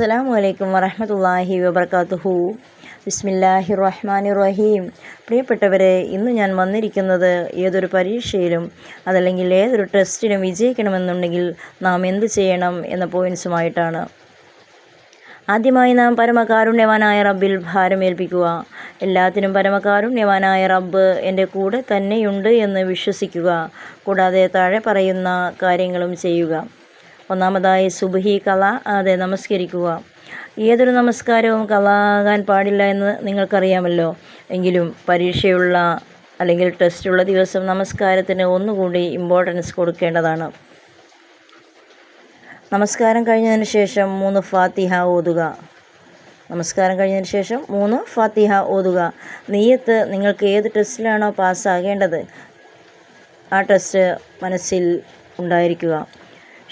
അസ്സലാമു അലൈക്കും വറഹമത്തല്ലാഹി വബർക്കാത്തുഹു ബിസ്മില്ലാഹി റഹ്മാനി റഹീം പ്രിയപ്പെട്ടവരെ ഇന്ന് ഞാൻ വന്നിരിക്കുന്നത് ഏതൊരു പരീക്ഷയിലും അതല്ലെങ്കിൽ ഏതൊരു ടെസ്റ്റിലും വിജയിക്കണമെന്നുണ്ടെങ്കിൽ നാം എന്ത് ചെയ്യണം എന്ന പോയിൻസുമായിട്ടാണ് ആദ്യമായി നാം പരമകാരുണ്യവാനായ റബ്ബിൽ ഭാരമേൽപ്പിക്കുക. എല്ലാത്തിനും പരമകാരുണ്യവാനായ റബ്ബ് എന്റെ കൂടെ തന്നെയുണ്ട് എന്ന് വിശ്വസിക്കുക. കൂടാതെ താഴെ പറയുന്ന കാര്യങ്ങളും ചെയ്യുക. ഒന്നാമതായി സുബഹി കല അതെ നമസ്കരിക്കുക. ഏതൊരു നമസ്കാരവും കലാകാൻ പാടില്ല എന്ന് നിങ്ങൾക്കറിയാമല്ലോ. എങ്കിലും പരീക്ഷയുള്ള അല്ലെങ്കിൽ ടെസ്റ്റുള്ള ദിവസം നമസ്കാരത്തിന് ഒന്നുകൂടി ഇമ്പോർട്ടൻസ് കൊടുക്കേണ്ടതാണ്. നമസ്കാരം കഴിഞ്ഞതിന് ശേഷം മൂന്ന് ഫാത്തിഹ ഓതുക. നമസ്കാരം കഴിഞ്ഞതിന് ശേഷം മൂന്ന് ഫാത്തിഹ ഓതുക. നെയ്യത്ത് നിങ്ങൾക്ക് ഏത് ടെസ്റ്റിലാണോ പാസ്സാകേണ്ടത് ആ ടെസ്റ്റ് മനസ്സിൽ ഉണ്ടായിരിക്കുക.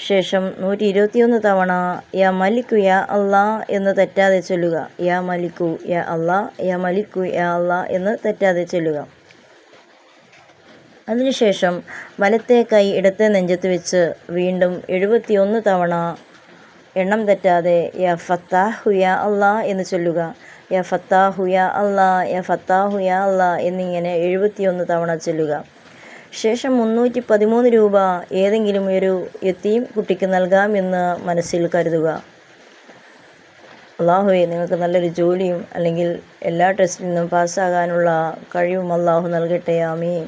ശേഷം നൂറ്റി ഇരുപത്തിയൊന്ന് തവണ യാ മലിക്കു യാ അള്ളാ എന്ന് തെറ്റാതെ ചൊല്ലുക. യാ മലിക്കു യാ അള്ളാ യാ മലിക്കു യാ അള്ളാ എന്ന് തെറ്റാതെ ചൊല്ലുക. അതിനുശേഷം വലത്തെ കൈ ഇടത്തെ നെഞ്ചത്ത് വെച്ച് വീണ്ടും എഴുപത്തിയൊന്ന് തവണ എണ്ണം തെറ്റാതെ യാ ഫത്താഹു യാ അള്ളാ എന്ന് ചൊല്ലുക. യാ ഫത്താഹു യാ അള്ളാ യാ ഫത്താഹു യാ അള്ളാ എന്നിങ്ങനെ എഴുപത്തിയൊന്ന് തവണ ചൊല്ലുക. ശേഷം മുന്നൂറ്റി പതിമൂന്ന് രൂപ ഏതെങ്കിലും ഒരു എത്തിയും കുട്ടിക്ക് നൽകാമെന്ന് മനസ്സിൽ കരുതുക. അള്ളാഹുവെ നിങ്ങൾക്ക് നല്ലൊരു ജോലിയും അല്ലെങ്കിൽ എല്ലാ ടെസ്റ്റിൽ നിന്നും പാസ്സാകാനുള്ള കഴിവും അള്ളാഹു നൽകട്ടെ. ആമീൻ.